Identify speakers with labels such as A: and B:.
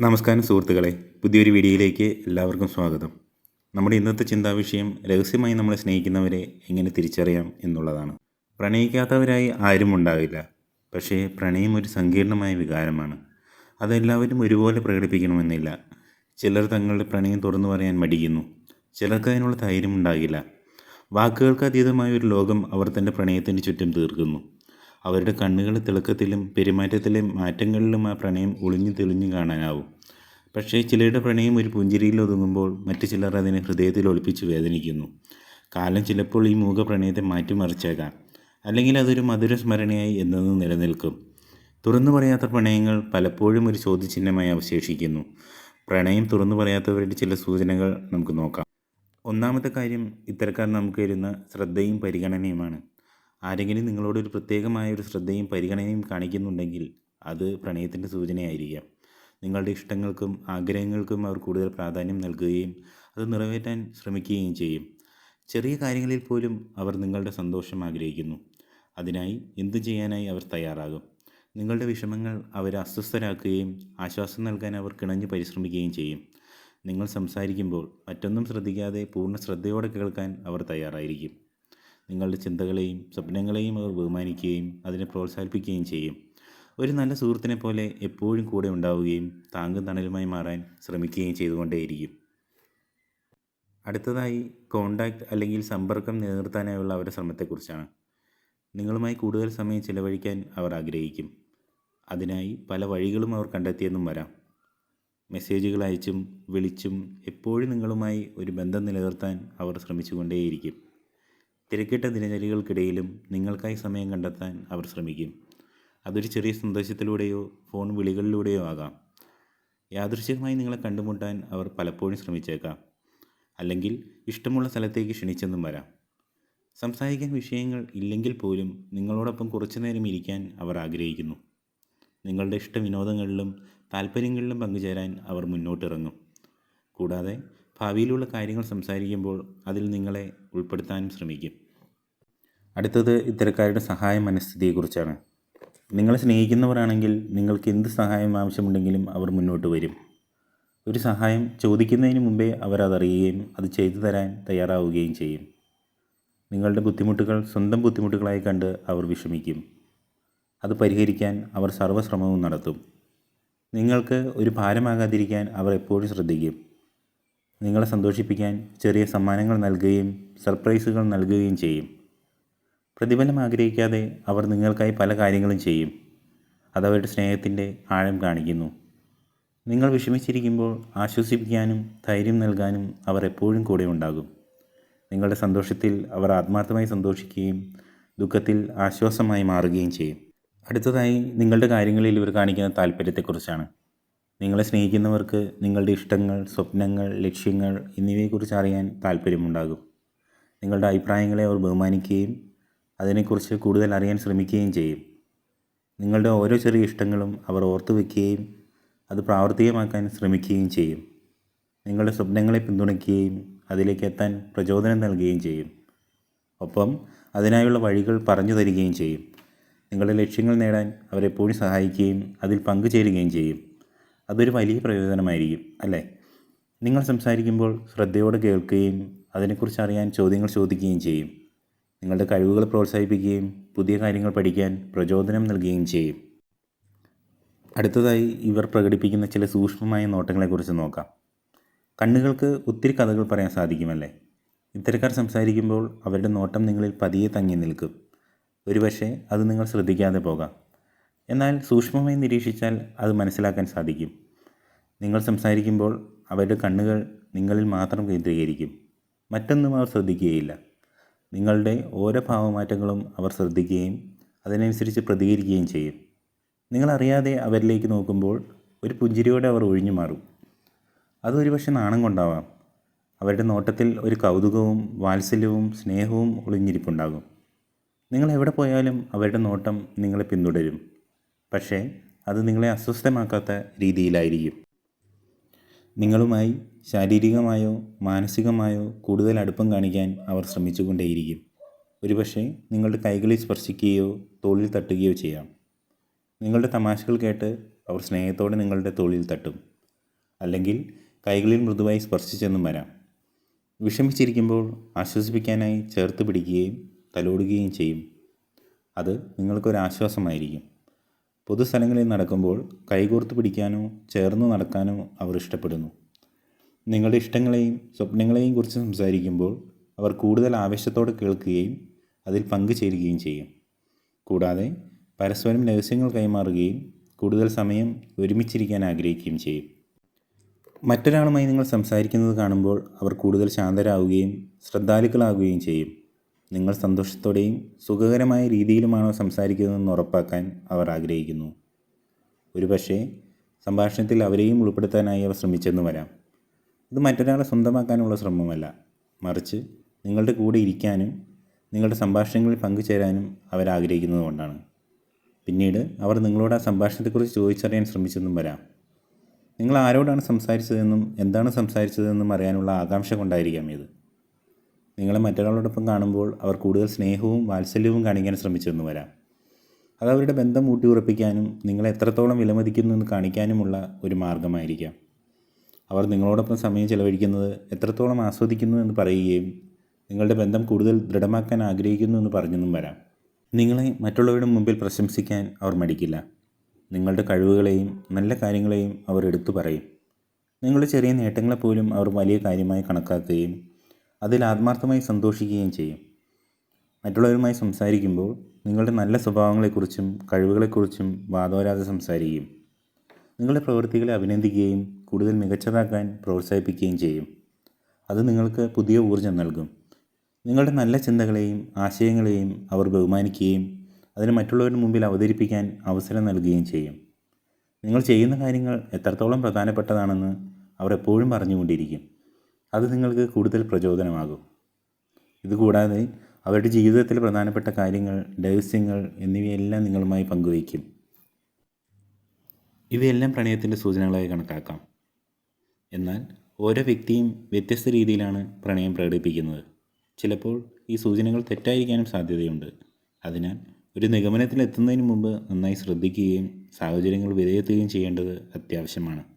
A: നമസ്കാരം സുഹൃത്തുക്കളെ. പുതിയൊരു വീഡിയോയിലേക്ക് എല്ലാവർക്കും സ്വാഗതം. നമ്മുടെ ഇന്നത്തെ ചിന്താവിഷയം രഹസ്യമായി നമ്മളെ സ്നേഹിക്കുന്നവരെ എങ്ങനെ തിരിച്ചറിയാം എന്നുള്ളതാണ്. പ്രണയിക്കാത്തവരായി ആരും ഉണ്ടാവില്ല. പക്ഷേ പ്രണയം ഒരു സങ്കീർണമായ വികാരമാണ്. അതെല്ലാവരും ഒരുപോലെ പ്രകടിപ്പിക്കണമെന്നില്ല. ചിലർ തങ്ങളുടെ പ്രണയം തുറന്നു പറയാൻ മടിക്കുന്നു. ചിലർക്ക് അതിനുള്ള ധൈര്യം ഉണ്ടാകില്ല. വാക്കുകൾക്ക് അതീതമായ ഒരു ലോകം അവർ തന്റെ പ്രണയത്തിന് ചുറ്റും തീർക്കുന്നു. അവരുടെ കണ്ണുകളുടെ തിളക്കത്തിലും പെരുമാറ്റത്തിലെ മാറ്റങ്ങളിലും ആ പ്രണയം ഒളിഞ്ഞു തെളിഞ്ഞു കാണാനാവും. പക്ഷേ ചിലരുടെ പ്രണയം ഒരു പുഞ്ചിരിയിൽ ഒതുങ്ങുമ്പോൾ മറ്റു ചിലർ അതിനെ ഹൃദയത്തിൽ ഒളിപ്പിച്ച് വേദനിക്കുന്നു. കാലം ചിലപ്പോൾ ഈ മൂക പ്രണയത്തെ മാറ്റിമറിച്ചേക്കാം. അല്ലെങ്കിൽ അതൊരു മധുര സ്മരണയായി എന്നെന്നും നിലനിൽക്കും. തുറന്നു പറയാത്ത പ്രണയങ്ങൾ പലപ്പോഴും ഒരു ചോദ്യചിഹ്നമായി അവശേഷിക്കുന്നു. പ്രണയം തുറന്നു പറയാത്തവരുടെ ചില സൂചനകൾ നമുക്ക് നോക്കാം. ഒന്നാമത്തെ കാര്യം ഇത്തരക്കാർ നമുക്ക് തരുന്ന ശ്രദ്ധയും പരിഗണനയുമാണ്. ആരെങ്കിലും നിങ്ങളോട് ഒരു പ്രത്യേകമായ ഒരു ശ്രദ്ധയും പരിഗണനയും കാണിക്കുന്നുണ്ടെങ്കിൽ അത് പ്രണയത്തിന്റെ സൂചനയായിരിക്കാം. നിങ്ങളുടെ ഇഷ്ടങ്ങൾക്കും ആഗ്രഹങ്ങൾക്കും അവർ കൂടുതൽ പ്രാധാന്യം നൽകുകയും അത് നിറവേറ്റാൻ ശ്രമിക്കുകയും ചെയ്യും. ചെറിയ കാര്യങ്ങളിൽ പോലും അവർ നിങ്ങളുടെ സന്തോഷം ആഗ്രഹിക്കുന്നു. അതിനായി എന്തു ചെയ്യാനായി അവർ തയ്യാറാകും? നിങ്ങളുടെ വിഷമങ്ങൾ അവരെ അസ്വസ്ഥരാക്കുകയും ആശ്വാസം നൽകാൻ അവർ കിണഞ്ഞു പരിശ്രമിക്കുകയും ചെയ്യും. നിങ്ങൾ സംസാരിക്കുമ്പോൾ മറ്റൊന്നും ശ്രദ്ധിക്കാതെ പൂർണ ശ്രദ്ധയോടെ കേൾക്കാൻ അവർ തയ്യാറായിരിക്കും. നിങ്ങളുടെ ചിന്തകളെയും സ്വപ്നങ്ങളെയും അവർ ബഹുമാനിക്കുകയും അതിനെ പ്രോത്സാഹിപ്പിക്കുകയും ചെയ്യും. ഒരു നല്ല സുഹൃത്തിനെ പോലെ എപ്പോഴും കൂടെ ഉണ്ടാവുകയും താങ്കും തണലുമായി മാറാൻ ശ്രമിക്കുകയും ചെയ്തുകൊണ്ടേയിരിക്കും. അടുത്തതായി കോണ്ടാക്റ്റ് അല്ലെങ്കിൽ സമ്പർക്കം നിലനിർത്താനായുള്ള അവരുടെ ശ്രമത്തെക്കുറിച്ചാണ്. നിങ്ങളുമായി കൂടുതൽ സമയം ചിലവഴിക്കാൻ അവർ ആഗ്രഹിക്കും. അതിനായി പല വഴികളും അവർ കണ്ടെത്തിയെന്നും വരാം. മെസ്സേജുകൾ അയച്ചും വിളിച്ചും എപ്പോഴും നിങ്ങളുമായി ഒരു ബന്ധം നിലനിർത്താൻ അവർ ശ്രമിച്ചുകൊണ്ടേയിരിക്കും. തിരക്കിട്ട ദിനചര്യകൾക്കിടയിലും നിങ്ങൾക്കായി സമയം കണ്ടെത്താൻ അവർ ശ്രമിക്കും. അതൊരു ചെറിയ സന്ദേശത്തിലൂടെയോ ഫോൺ വിളികളിലൂടെയോ ആകാം. യാദൃശ്യമായി നിങ്ങളെ കണ്ടുമുട്ടാൻ അവർ പലപ്പോഴും ശ്രമിച്ചേക്കാം. അല്ലെങ്കിൽ ഇഷ്ടമുള്ള സ്ഥലത്തേക്ക് ക്ഷണിച്ചെന്നും വരാം. സംസാരിക്കാൻ വിഷയങ്ങൾ ഇല്ലെങ്കിൽ പോലും നിങ്ങളോടൊപ്പം കുറച്ചു നേരം ഇരിക്കാൻ അവർ ആഗ്രഹിക്കുന്നു. നിങ്ങളുടെ ഇഷ്ട വിനോദങ്ങളിലും താല്പര്യങ്ങളിലും പങ്കുചേരാൻ അവർ മുന്നോട്ടിറങ്ങും. കൂടാതെ ഭാവിയിലുള്ള കാര്യങ്ങൾ സംസാരിക്കുമ്പോൾ അതിൽ നിങ്ങളെ ഉൾപ്പെടുത്താനും ശ്രമിക്കും. അടുത്തത് ഇത്തരക്കാരുടെ സഹായ മനസ്ഥിതിയെക്കുറിച്ചാണ്. നിങ്ങളെ സ്നേഹിക്കുന്നവരാണെങ്കിൽ നിങ്ങൾക്ക് എന്ത് സഹായം ആവശ്യമുണ്ടെങ്കിലും അവർ മുന്നോട്ട് വരും. ഒരു സഹായം ചോദിക്കുന്നതിന് മുമ്പേ അവർ അത് ചെയ്തു തരാൻ തയ്യാറാവുകയും ചെയ്യും. നിങ്ങളുടെ ബുദ്ധിമുട്ടുകൾ സ്വന്തം ബുദ്ധിമുട്ടുകളായി കണ്ട് അവർ വിഷമിക്കും. അത് പരിഹരിക്കാൻ അവർ സർവശ്രമവും നടത്തും. നിങ്ങൾക്ക് ഒരു ഭാരമാകാതിരിക്കാൻ അവർ എപ്പോഴും ശ്രദ്ധിക്കും. നിങ്ങളെ സന്തോഷിപ്പിക്കാൻ ചെറിയ സമ്മാനങ്ങൾ നൽകുകയും സർപ്രൈസുകൾ നൽകുകയും ചെയ്യും. പ്രതിഫലം ആഗ്രഹിക്കാതെ അവർ നിങ്ങൾക്കായി പല കാര്യങ്ങളും ചെയ്യും. അതവരുടെ സ്നേഹത്തിന്റെ ആഴം കാണിക്കുന്നു. നിങ്ങൾ വിഷമിച്ചിരിക്കുമ്പോൾ ആശ്വസിപ്പിക്കാനും ധൈര്യം നൽകാനും അവർ എപ്പോഴും കൂടെ ഉണ്ടാകും. നിങ്ങളുടെ സന്തോഷത്തിൽ അവർ ആത്മാർത്ഥമായി സന്തോഷിക്കുകയും ദുഃഖത്തിൽ ആശ്വാസമായി മാറുകയും ചെയ്യും. അടുത്തതായി നിങ്ങളുടെ കാര്യങ്ങളിൽ ഇവർ കാണിക്കുന്ന താല്പര്യത്തെക്കുറിച്ചാണ് നിങ്ങളെ സ്നേഹിക്കുന്നവർക്ക് നിങ്ങളുടെ ഇഷ്ടങ്ങൾ സ്വപ്നങ്ങൾ ലക്ഷ്യങ്ങൾ എന്നിവയെക്കുറിച്ച് അറിയാൻ താല്പര്യമുണ്ടാകും നിങ്ങളുടെ അഭിപ്രായങ്ങളെ അവർ ബഹുമാനിക്കുകയും അതിനെക്കുറിച്ച് കൂടുതൽ അറിയാൻ ശ്രമിക്കുകയും ചെയ്യും. നിങ്ങളുടെ ഓരോ ചെറിയ ഇഷ്ടങ്ങളും അവർ ഓർത്തു വയ്ക്കുകയും അത് പ്രാവർത്തികമാക്കാൻ ശ്രമിക്കുകയും ചെയ്യും. നിങ്ങളുടെ സ്വപ്നങ്ങളെ പിന്തുണയ്ക്കുകയും അതിലേക്ക് എത്താൻ പ്രചോദനം നൽകുകയും ചെയ്യും. ഒപ്പം അതിനായുള്ള വഴികൾ പറഞ്ഞു തരികയും ചെയ്യും. നിങ്ങളുടെ ലക്ഷ്യങ്ങൾ നേടാൻ അവരെപ്പോഴും സഹായിക്കുകയും അതിൽ പങ്കുചേരുകയും ചെയ്യും. അതൊരു വലിയ പ്രയോജനമായിരിക്കും അല്ലേ? നിങ്ങൾ സംസാരിക്കുമ്പോൾ ശ്രദ്ധയോടെ കേൾക്കുകയും അതിനെക്കുറിച്ച് അറിയാൻ ചോദ്യങ്ങൾ ചോദിക്കുകയും ചെയ്യും. നിങ്ങളുടെ കഴിവുകൾ പ്രോത്സാഹിപ്പിക്കുകയും പുതിയ കാര്യങ്ങൾ പഠിക്കാൻ പ്രചോദനം നൽകുകയും ചെയ്യും. അടുത്തതായി ഇവർ പ്രകടിപ്പിക്കുന്ന ചില സൂക്ഷ്മമായ നോട്ടങ്ങളെക്കുറിച്ച് നോക്കാം. കണ്ണുകൾക്ക് ഒത്തിരി കഥകൾ പറയാൻ സാധിക്കുമല്ലേ? ഇത്തരക്കാർ സംസാരിക്കുമ്പോൾ അവരുടെ നോട്ടം നിങ്ങളിൽ പതിയെ തങ്ങി നിൽക്കും. ഒരുപക്ഷെ അത് നിങ്ങൾ ശ്രദ്ധിക്കാതെ പോകാം. എന്നാൽ സൂക്ഷ്മമായി നിരീക്ഷിച്ചാൽ അത് മനസ്സിലാക്കാൻ സാധിക്കും. നിങ്ങൾ സംസാരിക്കുമ്പോൾ അവരുടെ കണ്ണുകൾ നിങ്ങളിൽ മാത്രം കേന്ദ്രീകരിക്കും. മറ്റൊന്നും അവർ ശ്രദ്ധിക്കുകയില്ല. നിങ്ങളുടെ ഓരോ ഭാവമാറ്റങ്ങളും അവർ ശ്രദ്ധിക്കുകയും അതിനനുസരിച്ച് പ്രതികരിക്കുകയും ചെയ്യും. നിങ്ങളറിയാതെ അവരിലേക്ക് നോക്കുമ്പോൾ ഒരു പുഞ്ചിരിയോടെ അവർ ഒഴിഞ്ഞു മാറും. അതൊരു പക്ഷെ നാണം കൊണ്ടാവാം. അവരുടെ നോട്ടത്തിൽ ഒരു കൗതുകവും വാത്സല്യവും സ്നേഹവും ഒളിഞ്ഞിരിപ്പുണ്ടാകും. നിങ്ങൾ എവിടെ പോയാലും അവരുടെ നോട്ടം നിങ്ങളെ പിന്തുടരും. പക്ഷേ അത് നിങ്ങളെ അസ്വസ്ഥമാക്കാത്ത രീതിയിലായിരിക്കും. നിങ്ങളുമായി ശാരീരികമായോ മാനസികമായോ കൂടുതൽ അടുപ്പം കാണിക്കാൻ അവർ ശ്രമിച്ചുകൊണ്ടേയിരിക്കും. ഒരുപക്ഷെ നിങ്ങളുടെ കൈകളിൽ സ്പർശിക്കുകയോ തോളിൽ തട്ടുകയോ ചെയ്യാം. നിങ്ങളുടെ തമാശകൾ കേട്ട് അവർ സ്നേഹത്തോടെ നിങ്ങളുടെ തോളിൽ തട്ടും. അല്ലെങ്കിൽ കൈകളിൽ മൃദുവായി സ്പർശിച്ചെന്നും വരാം. വിഷമിച്ചിരിക്കുമ്പോൾ ആശ്വസിപ്പിക്കാനായി ചേർത്ത് പിടിക്കുകയും തലോടുകയും ചെയ്യും. അത് നിങ്ങൾക്കൊരാശ്വാസമായിരിക്കും. പൊതുസ്ഥലങ്ങളിൽ നടക്കുമ്പോൾ കൈകോർത്ത് പിടിക്കാനോ ചേർന്ന് നടക്കാനോ അവർ ഇഷ്ടപ്പെടുന്നു. നിങ്ങളുടെ ഇഷ്ടങ്ങളെയും സ്വപ്നങ്ങളെയും കുറിച്ച് സംസാരിക്കുമ്പോൾ അവർ കൂടുതൽ ആവേശത്തോടെ കേൾക്കുകയും അതിൽ പങ്കുചേരുകയും ചെയ്യും. കൂടാതെ പരസ്പരം രഹസ്യങ്ങൾ കൈമാറുകയും കൂടുതൽ സമയം ഒരുമിച്ചിരിക്കാൻ ആഗ്രഹിക്കുകയും ചെയ്യും. മറ്റൊരാളുമായി നിങ്ങൾ സംസാരിക്കുന്നത് കാണുമ്പോൾ അവർ കൂടുതൽ ശാന്തരാകുകയും ശ്രദ്ധാലുക്കളാകുകയും ചെയ്യും. നിങ്ങൾ സന്തോഷത്തോടെയും സുഖകരമായ രീതിയിലുമാണോ സംസാരിക്കുന്നതെന്ന് ഉറപ്പാക്കാൻ അവർ ആഗ്രഹിക്കുന്നു. ഒരുപക്ഷേ സംഭാഷണത്തിൽ അവരെയും ഉൾപ്പെടുത്താനായി അവർ ശ്രമിച്ചെന്ന് വരാം. ഇത് മറ്റൊരാളെ സ്വന്തമാക്കാനുള്ള ശ്രമമല്ല. മറിച്ച് നിങ്ങളുടെ കൂടെ ഇരിക്കാനും നിങ്ങളുടെ സംഭാഷണങ്ങളിൽ പങ്കുചേരാനും അവർ ആഗ്രഹിക്കുന്നത് കൊണ്ടാണ്. പിന്നീട് അവർ നിങ്ങളോട് ആ സംഭാഷണത്തെക്കുറിച്ച് ചോദിച്ചറിയാൻ ശ്രമിച്ചെന്നും വരാം. നിങ്ങൾ ആരോടാണ് സംസാരിച്ചതെന്നും എന്താണ് സംസാരിച്ചതെന്നും അറിയാനുള്ള ആകാംക്ഷ കൊണ്ടായിരിക്കാം ഇത്. നിങ്ങളെ മറ്റൊരാളോടൊപ്പം കാണുമ്പോൾ അവർ കൂടുതൽ സ്നേഹവും വാത്സല്യവും കാണിക്കാൻ ശ്രമിച്ചെന്ന് വരാം. അത് അവരുടെ ബന്ധം ഊട്ടിയുറപ്പിക്കാനും നിങ്ങളെ എത്രത്തോളം വിലമതിക്കുന്നു എന്ന് കാണിക്കാനുമുള്ള ഒരു മാർഗമായിരിക്കാം അവർ നിങ്ങളോടൊപ്പം സമയം ചെലവഴിക്കുന്നത് എത്രത്തോളം ആസ്വദിക്കുന്നു എന്ന് പറയുകയും നിങ്ങളുടെ ബന്ധം കൂടുതൽ ദൃഢമാക്കാൻ ആഗ്രഹിക്കുന്നു എന്ന് പറഞ്ഞെന്നും വരാം. നിങ്ങളെ മറ്റുള്ളവരുടെ മുമ്പിൽ പ്രശംസിക്കാൻ അവർ മടിക്കില്ല. നിങ്ങളുടെ കഴിവുകളെയും നല്ല കാര്യങ്ങളെയും അവർ എടുത്തു പറയും. നിങ്ങളുടെ ചെറിയ നേട്ടങ്ങളെപ്പോലും അവർ വലിയ കാര്യമായി കണക്കാക്കുകയും അതിൽ ആത്മാർത്ഥമായി സന്തോഷിക്കുകയും ചെയ്യും. മറ്റുള്ളവരുമായി സംസാരിക്കുമ്പോൾ നിങ്ങളുടെ നല്ല സ്വഭാവങ്ങളെക്കുറിച്ചും കഴിവുകളെക്കുറിച്ചും വാദോരാതെ സംസാരിക്കും. നിങ്ങളുടെ പ്രവൃത്തികളെ അഭിനന്ദിക്കുകയും കൂടുതൽ മികച്ചതാക്കാൻ പ്രോത്സാഹിപ്പിക്കുകയും ചെയ്യും. അത് നിങ്ങൾക്ക് പുതിയ ഊർജം നൽകും. നിങ്ങളുടെ നല്ല ചിന്തകളെയും ആശയങ്ങളെയും അവർ ബഹുമാനിക്കുകയും അതിന് മറ്റുള്ളവരുടെ മുമ്പിൽ അവതരിപ്പിക്കാൻ അവസരം നൽകുകയും ചെയ്യും. നിങ്ങൾ ചെയ്യുന്ന കാര്യങ്ങൾ എത്രത്തോളം പ്രധാനപ്പെട്ടതാണെന്ന് അവർ എപ്പോഴും പറഞ്ഞുകൊണ്ടിരിക്കും. അത് നിങ്ങൾക്ക് കൂടുതൽ പ്രചോദനമാകും. ഇതുകൂടാതെ അവരുടെ ജീവിതത്തിൽ പ്രധാനപ്പെട്ട കാര്യങ്ങൾ രഹസ്യങ്ങൾ എന്നിവയെല്ലാം നിങ്ങളുമായി പങ്കുവയ്ക്കും. ഇവയെല്ലാം പ്രണയത്തിന്റെ സൂചനകളായി കണക്കാക്കാം. എന്നാൽ ഓരോ വ്യക്തിയും വ്യത്യസ്ത രീതിയിലാണ് പ്രണയം പ്രകടിപ്പിക്കുന്നത്. ചിലപ്പോൾ ഈ സൂചനകൾ തെറ്റായിരിക്കാനും സാധ്യതയുണ്ട്. അതിനാൽ ഒരു നിഗമനത്തിലെത്തുന്നതിന് മുമ്പ് നന്നായി ശ്രദ്ധിക്കുകയും സാഹചര്യങ്ങൾ വിലയിരുത്തുകയും ചെയ്യേണ്ടത് അത്യാവശ്യമാണ്.